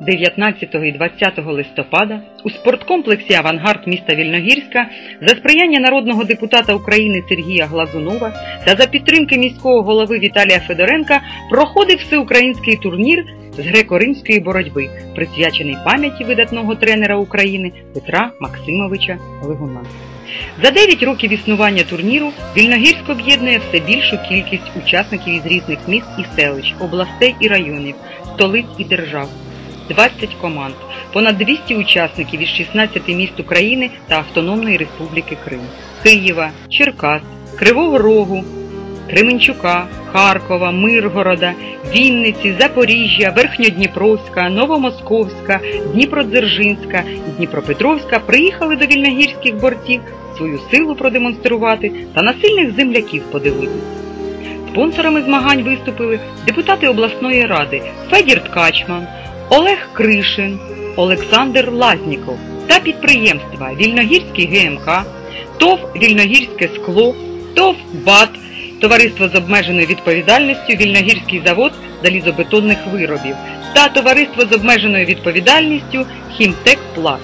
19 і 20 листопада у спорткомплексі Авангард міста Вільногірська за сприяння народного депутата України Сергія Глазунова та за підтримки міського голови Віталія Федоренка проходив всеукраїнський турнір з греко-римської боротьби, присвячений пам'яті видатного тренера України Петра Максимовича Лигуна. За 9 років існування турніру Вільногірськ об'єднує все більшу кількість учасників із різних міст і селищ, областей і районів, столиць і держав. 20 команд, понад 200 учасників із 16 міст України та Автономної Республіки Крим, Києва, Черкас, Кривого Рогу, Кременчука, Харкова, Миргорода, Вінниці, Запоріжжя, Верхньодніпровська, Новомосковська, Дніпродзержинська Дніпропетровська приїхали до вільногірських борців свою силу продемонструвати та на сильних земляків подивитися. Спонсорами змагань виступили депутати обласної ради Федір Ткачман, Олег Кришин, Олександр Лазніков та підприємства Вільногірський ГМК, ТОВ Вільногірське скло, ТОВ БАТ, Товариство з обмеженою відповідальністю Вільногірський завод залізобетонних виробів та Товариство з обмеженою відповідальністю Хімтек Пласт.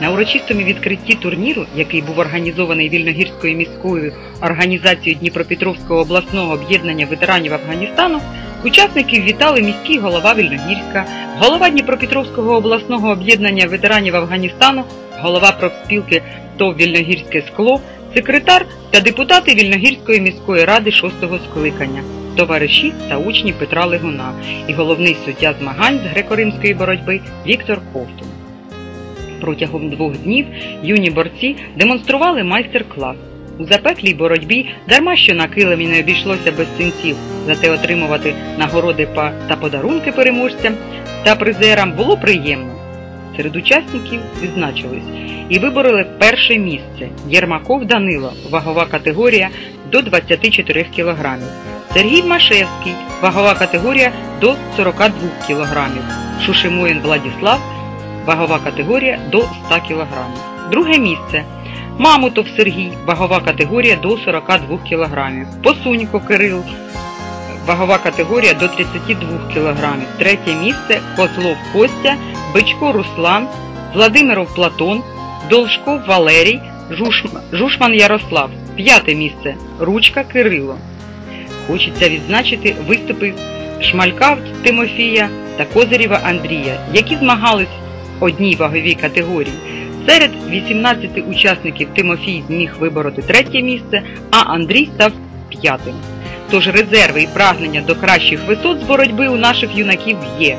На урочистому відкритті турніру, який був організований Вільногірською міською організацією Дніпропетровського обласного об'єднання ветеранів Афганістану, учасників вітали міський голова Вільногірська, голова Дніпропетровського обласного об'єднання ветеранів Афганістану, голова профспілки ТОВ Вільногірське скло, секретар та депутати Вільногірської міської ради шостого скликання, товариші та учні Петра Легуна і головний суддя змагань з греко-римської боротьби Віктор Ковтун. Протягом двох днів юні борці демонстрували майстер-клас. У запеклій боротьбі дарма що на килимі не обійшлося без синців, зате отримувати нагороди та подарунки переможцям та призерам було приємно. Серед учасників відзначились і вибороли перше місце Єрмаков Данило, вагова категорія до 24 кг, Сергій Машевський, вагова категорія до 42 кг, Шушимоїн Владіслав, вагова категорія до 100 кг. Друге місце Мамутов Сергій, вагова категорія до 42 кг, Посунько Кирил, вагова категорія до 32 кг. Третє місце Козлов Костя, Бичко Руслан, Владимиров Платон, Должков Валерій, Жушман, Ярослав. П'яте місце Ручка Кирило. Хочеться відзначити виступи Шмалька Тимофія та Козирєва Андрія, які змагались в одній ваговій категорії. Серед 18 учасників Тимофій зміг вибороти третє місце, а Андрій став п'ятим. Тож резерви і прагнення до кращих висот з боротьби у наших юнаків є.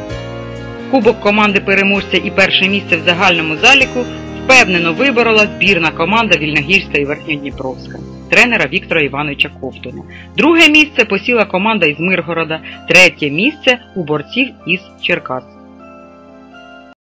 Кубок команди переможця і перше місце в загальному заліку впевнено виборола збірна команда Вільногірська і Верхньодніпровська тренера Віктора Івановича Ковтуна. Друге місце посіла команда із Миргорода, третє місце у борців із Черкас.